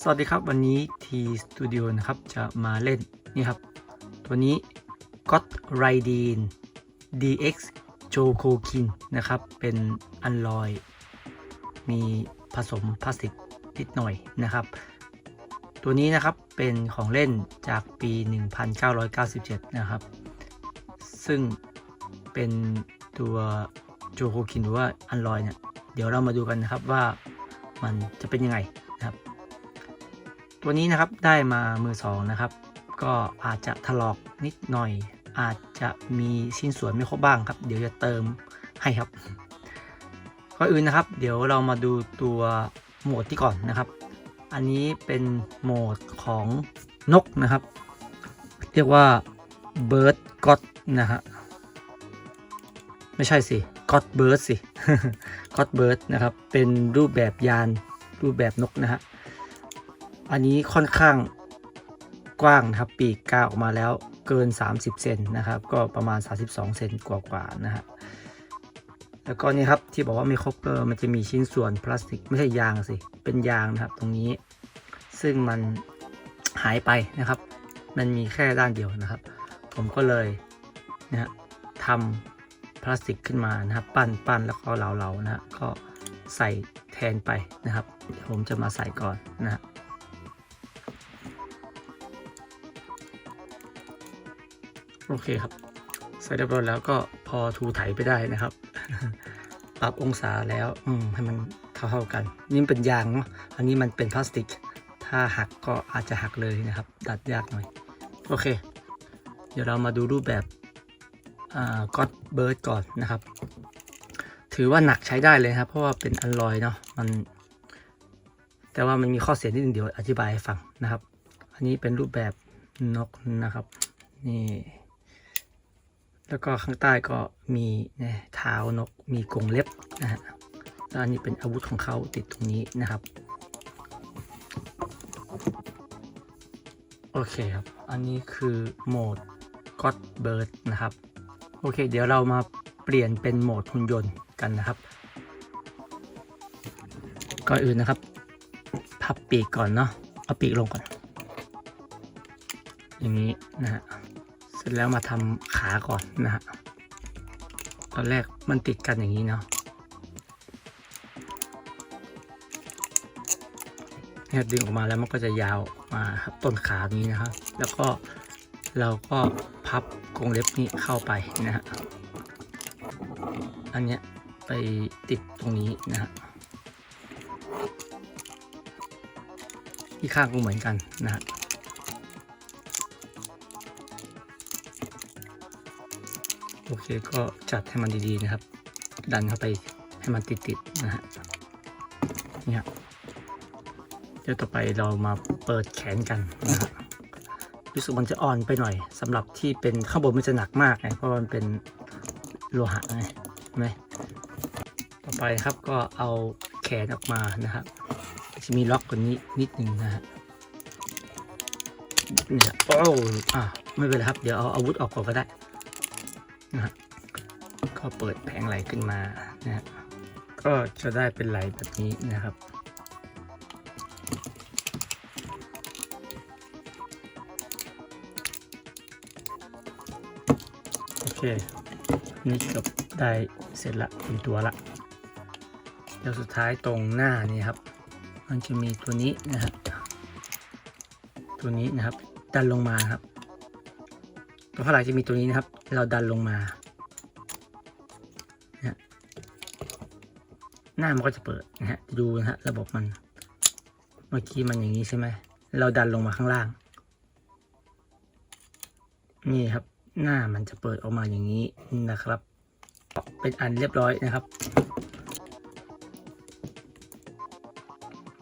สวัสดีครับวันนี้ T Studio นะครับ จะมาเล่น นี่ครับ ตัวนี้ God r i d e n DX j o k o k i n นะครับ เป็นอันลอย มีผสมพลาสติกนิดหน่อยนะครับ ตัวนี้นะครับเป็นของเล่นจากปี 1997 นะครับ ซึ่งเป็นตัว โจโคคินหรือว่าอันลอยเนี่ยเดี๋ยวเรามาดูกันนะครับว่ามันจะเป็นยังไงนะครับ ตัวนี้นะครับได้มามือสองนะครับ ก็อาจจะถลอกนิดหน่อย อาจจะมีชิ้นส่วนไม่ครบบ้างครับ เดี๋ยวจะเติมให้ครับก่อนอื่นนะครับ เดี๋ยวเรามาดูตัวโหมดที่ก่อนนะครับ อันนี้เป็นโหมดของนกนะครับ เรียกว่า Bird God นะฮะไม่ใช่สิ God Bird สิ God Bird นะครับ เป็นรูปแบบยานรูปแบบนกนะฮะ อันนี้ค่อนข้างกว้างนะครับ ปีกกาวออกมาแล้วเกิน 30 เซนนะครับ ก็ประมาณ 32 เซนกว่าๆนะฮะ แล้วก็นี่ครับที่บอกว่าไม่ครบก็มันจะมีชิ้นส่วนพลาสติกไม่ใช่ยางสิ เป็นยางนะครับ ตรงนี้ ซึ่งมันหายไปนะครับ มันมีแค่ด้านเดียวนะครับ ผมก็เลยนะฮะทำ พลาสติกขึ้นมานะครับ ปั้นปั้นแล้วก็เหลาๆนะฮะก็ใส่แทนไปนะครับ ผมจะมาใส่ก่อนนะฮะโอเคครับ ใส่เรียบร้อยแล้วก็พอถูไถไปได้นะครับ ปรับองศาแล้วอืมให้มันเท่าๆกัน นี่เป็นยางเนาะอันนี้มันเป็นพลาสติก ถ้าหักก็อาจจะหักเลยนะครับ ดัดยากหน่อย โอเค เดี๋ยวเรามาดูรูปแบบ ก็อดเบิร์ดก่อนนะครับ ถือว่าหนักใช้ได้เลยครับ เพราะว่าเป็นอันลอยเนาะมัน แต่ว่ามันมีข้อเสียนิดนึงเดี๋ยวอธิบายให้ฟังนะครับ อันนี้เป็นรูปแบบนกนะครับ นี่ แล้วก็ข้างใต้ก็มีนะเท้านกมีกรงเล็บนะฮะแล้วอันนี้เป็นอาวุธของเขาติดตรงนี้นะครับ โอเคครับ อันนี้คือโหมด God Bird นะครับ โอเค เดี๋ยวเรามาเปลี่ยนเป็นโหมดหุ่นยนต์กันนะครับ ก่อนอื่นนะครับ พับปีกก่อนเนาะ เอาปีกลงก่อน อย่างนี้นะฮะ เสร็จแล้วมาทำขาก่อนนะฮะ ตอนแรกมันติดกันอย่างนี้เนาะเนี่ยดึงออกมาแล้วมันก็จะยาวมาต้นขานี้นะครับ แล้วก็เราก็ พับกรงเล็บนี้เข้าไปนะฮะอันเนี้ยไปติดตรงนี้นะฮะที่ข้างก็เหมือนกันนะฮะโอเคก็จัดให้มันดีๆนะครับ ดันเข้าไปให้มันติดๆนะฮะเนี่ยเดี๋ยวต่อไปเรามาเปิดแขนกันนะฮะ รู้สึกมันจะอ่อนไปหน่อยสำหรับที่เป็นข้างบนมันจะหนักมากไงเพราะมันเป็นโลหะไงเห็นไหมต่อไปครับก็เอาแขนออกมานะครับจะมีล็อกกว่านี้นิดนึงนะฮะเนี่ยโอ้อะไม่เป็นไรครับ เดี๋ยวเอาอาวุธออกก่อนก็ได้นะฮะก็เปิดแผงไหลขึ้นมานะฮะก็จะได้เป็นไหลแบบนี้นะครับ ค นี่เกือบได้เสร็จละเป็นตัวละแล้วสุดท้ายตรงหน้านี่ครับ มันจะมีตัวนี้นะฮะตัวนี้นะครับ ดันลงมาครับ ตัวข้างหลังจะมีตัวนี้นะครับ เราดันลงมานะฮะหน้ามันก็จะเปิดนะฮะดูนะฮะระบบมัน เมื่อกี้มันอย่างนี้ใช่ไหมเราดันลงมาข้างล่าง นี่ครับ หน้ามันจะเปิดออกมาอย่างนี้นะครับ เป็นอันเรียบร้อยนะครับ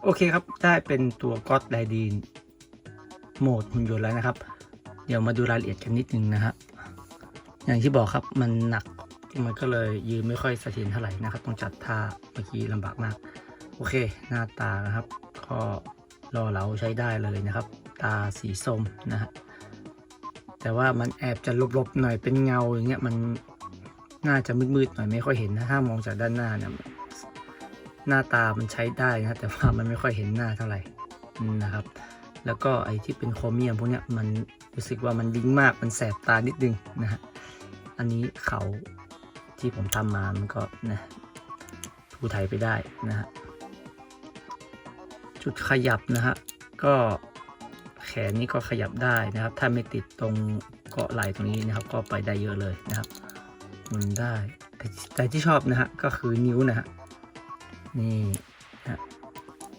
โอเคครับ ได้เป็นตัวก็อดไลดีนโหมดหุ่นยนต์แล้วนะครับ เดี๋ยวมาดูรายละเอียดกันนิดนึงนะฮะอย่างที่บอกครับมันหนักมันก็เลยยืนไม่ค่อยเสถียรเท่าไหร่นะครับต้องจัดท่าเมื่อกี้ลำบากมาก โอเค หน้าตานะครับ ก็รอเราใช้ได้เลยนะครับ ตาสีส้มนะฮะ แต่ว่ามันแอบจะลบๆหน่อยเป็นเงาอย่างเงี้ยมันน่าจะมืดๆหน่อยไม่ค่อยเห็นนะถ้ามองจากด้านหน้าเนี่ยหน้าตามันใช้ได้นะแต่ว่ามันไม่ค่อยเห็นหน้าเท่าไหร่นะครับ แล้วก็ไอ้ที่เป็นโครเมียมพวกเนี้ยมันรู้สึกว่ามันดิ้งมากมันแสบตานิดนึงนะฮะอันนี้เขาที่ผมทำมามันก็นะทูไทยไปได้นะฮะจุดขยับนะฮะก็ ขนนี่ก็ขยับได้นะครับ ถ้าไม่ติดตรงเกาะไหล่ตรงนี้นะครับ ก็ไปได้เยอะเลยนะครับหมุนได้แต่ที่ชอบนะฮะก็คือนิ้วนะฮะนี่นะฮะ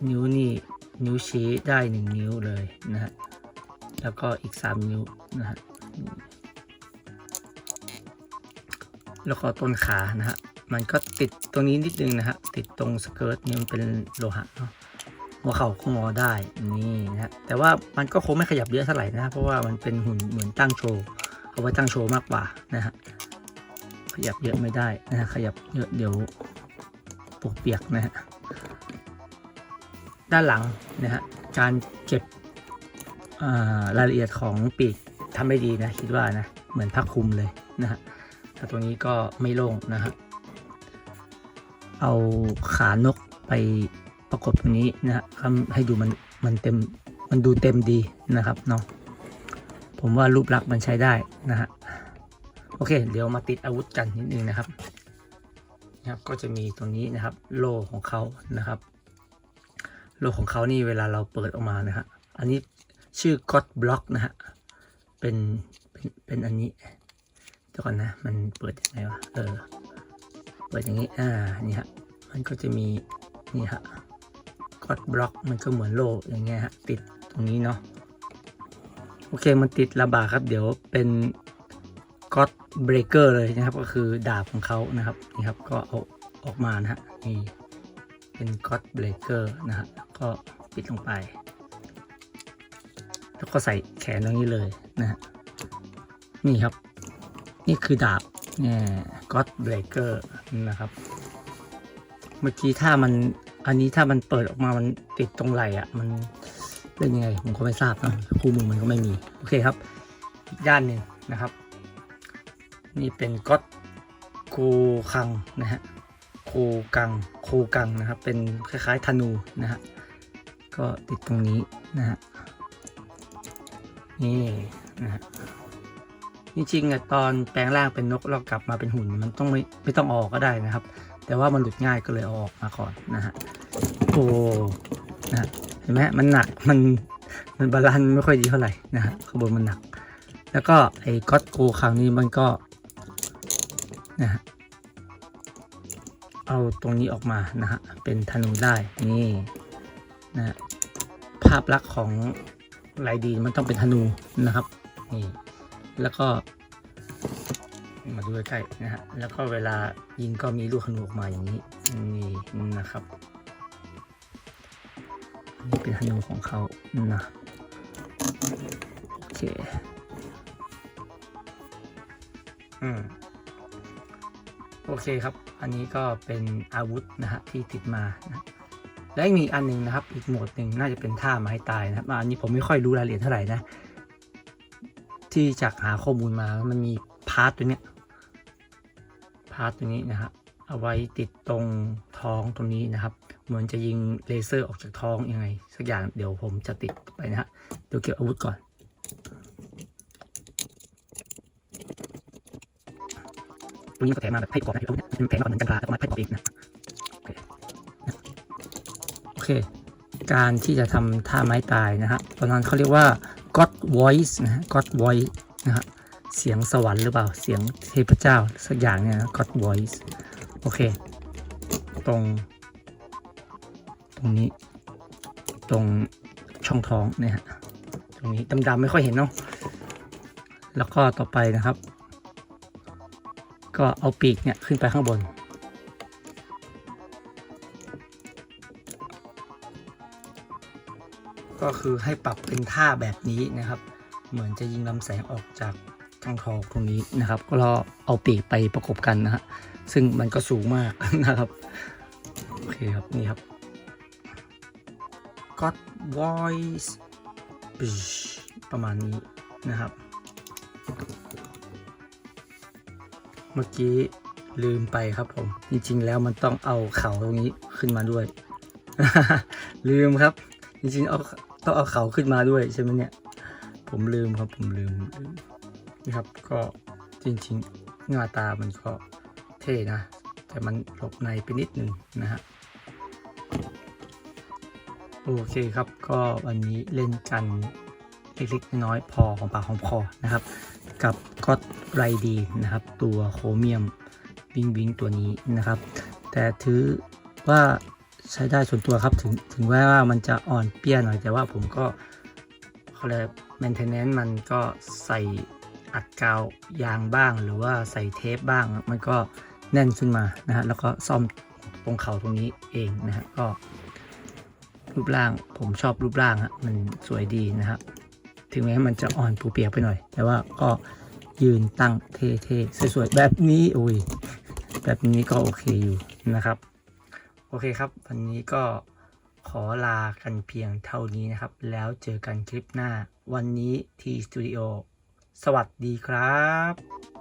นิ้วนี่นิ้วชี้ได้หนึ่งนิ้วเลยนะฮะแล้วก็อีกสามนิ้วนะฮะแล้วก็ต้นขานะฮะมันก็ติดตรงนี้นิดนึงนะฮะติดตรงสเกิร์ตนี่มันเป็นโลหะเนาะ หัวเข่าก็งอได้นี่นะแต่ว่ามันก็คงไม่ขยับเยอะเท่าไหร่นะเพราะว่ามันเป็นหุ่นเหมือนตั้งโชว์เอาไว้ตั้งโชว์มากกว่านะฮะขยับเยอะไม่ได้นะฮะขยับเยอะเดี๋ยวปวกเปียกนะฮะด้านหลังนะฮะการเก็บอ่ารายละเอียดของปีกทำไม่ดีนะคิดว่านะเหมือนผ้าคลุมเลยนะฮะแต่ตัวนี้ก็ไม่โล่งนะฮะเอาขานกไป ประกบตรงนี้นะฮะทำให้ดูมันมันเต็มมันดูเต็มดีนะครับเนาะผมว่ารูปลักษณ์มันใช้ได้นะฮะโอเค เดี๋ยวมาติดอาวุธกันนิดนึงนะครับนะครับ ก็จะมีตรงนี้นะครับ โล่ของเขานะครับ โล่ของเขานี่เวลาเราเปิดออกมานะฮะอันนี้ชื่อ God Block นะฮะเป็นเป็นเป็นอันนี้เดี๋ยวก่อนนะ มันเปิดยังไงวะเออเปิดอย่างนี้อ่านี่ฮะมันก็จะมีนี่ฮะ ก็บล็อกมันก็เหมือนโล่อย่างเงี้ยฮะติดตรงนี้เนาะโอเคมันติดระบาครับเดี๋ยวเป็นก็เบรกเกอร์เลยนะครับ ก็คือดาบของเขานะครับนี่ครับก็เอาออกมานะฮะนี่เป็นก็เบรกเกอร์นะฮะแล้วก็ปิดลงไป แล้วก็ใส่แขนตรงนี้เลยนะฮะนี่ครับ นี่คือดาบเนี่ยก็เบรกเกอร์นะครับ เมื่อกี้ถ้ามัน อันนี้ถ้ามันเปิดออกมามันติดตรงไหล่อะมันเป็นยังไงผมก็ไม่ทราบนะคู่มือมันก็ไม่มี โอเคครับ ด้านหนึ่งนะครับ นี่เป็นก๊อตคูคังนะฮะคูกังคูกังนะครับ เป็นคล้ายๆธนูนะฮะก็ติดตรงนี้นะฮะนี่นะฮะจริงๆอะตอนแปลงร่างเป็นนกแล้วกลับมาเป็นหุ่น มันต้องไม่ไม่ต้องออกก็ได้นะครับ แต่ว่ามันหลุดง่ายก็เลยเอาออกมาก่อนนะฮะ โอ้นะเห็นไหมมันหนักมันมันบาลานซ์ไม่ค่อยดีเท่าไหร่นะฮะข้างบนมันหนัก แล้วก็ไอ้ก็อตโกครั้งนี้มันก็นะฮะเอาตรงนี้ออกมานะฮะเป็นธนูได้นี่นะฮะภาพลักษณ์ของไรดีมันต้องเป็นธนูนะครับนี่แล้วก็มาดูใกล้ๆนะฮะแล้วก็เวลายิงก็มีลูกขนูออกมาอย่างนี้นี่นะครับ นี่เป็นธนูของเขานะโอเคอืมโอเคครับ อันนี้ก็เป็นอาวุธนะฮะที่ติดมานะและมีอีกอันหนึ่งนะครับ อีกโหมดหนึ่งน่าจะเป็นท่าไม้ตายนะครับอันนี้ผมไม่ค่อยรู้รายละเอียดเท่าไหร่นะ ที่จากหาข้อมูลมา มันมีพาร์ทตัวเนี้ย พาร์ทตัวนี้นะฮะเอาไว้ติดตรงท้องตรงนี้นะครับ เหมือนจะยิงเลเซอร์ออกจากท้องยังไง สักอย่างเดี๋ยวผมจะติดไปนะฮะเดี๋ยวเก็บอาวุธก่อน ตรงนี้ก็แถมมาแบบให้ประกอบนะอาวุธเนี่ยเป็นแถมมาเหมือนกันกลาแล้วก็มาให้ประกอบเองนะโอเคนะโอเค การที่จะทำท่าไม้ตายนะฮะตอนนั้นเขาเรียกว่า God Voice นะ God Voice นะฮะเสียงสวรรค์หรือเปล่า เสียงเทพเจ้าสักอย่างเนี่ยนะ God Voice โอเค ตรง รงนี้ ตรงช่องท้องเนี่ยฮะตรงนี้ดำๆไม่ค่อยเห็นเนาะแล้วก็ต่อไปนะครับ ก็เอาปีกเนี่ยขึ้นไปข้างบน ก็คือให้ปรับเป็นท่าแบบนี้นะครับ เหมือนจะยิงลำแสงออกจากทางทองตรงนี้นะครับ ก็เราเอาปีกไปประกบกันนะฮะซึ่งมันก็สูงมากนะครับ โอเคครับ นี่ครับ God Voice ประมาณนี้นะครับ เมื่อกี้ลืมไปครับผม จริงๆแล้วมันต้องเอาเขาตรงนี้ขึ้นมาด้วย ลืมครับ จริงๆเอาต้องเอาเขาขึ้นมาด้วยใช่ไหมเนี่ย ผมลืมครับผมลืมนี่ครับ ก็จริงๆหน้าตามันก็เท่นะ แต่มันหลบในไปนิดนึงนะฮะ โอเคครับก็วันนี้เล่นกันเล็กๆน้อยพอของปากของคอนะครับ กับก็ไรดีนะครับ ตัวโครเมียมวิงวิงตัวนี้นะครับ แต่ถือว่าใช้ได้ส่วนตัวครับถึงถึงแม้ว่ามันจะอ่อนเปี้ยหน่อยแต่ว่าผมก็เขาเรียก maintenance มันก็ใส่อัดกาวยางบ้าง หรือว่าใส่เทปบ้าง มันก็แน่นขึ้นมานะฮะแล้วก็ซ่อมตรงเขาตรงนี้เองนะฮะก็ รูปร่างผมชอบรูปร่างฮะมันสวยดีนะครับ ถึงแม้มันจะอ่อนปูเปียกไปหน่อย แต่ว่าก็ยืนตั้งเท่ๆสวยๆแบบนี้โอ้ยแบบนี้ก็โอเคอยู่นะครับ โอเคครับ วันนี้ก็ขอลากันเพียงเท่านี้นะครับ แล้วเจอกันคลิปหน้า วันนี้ที่สตูดิโอสวัสดีครับ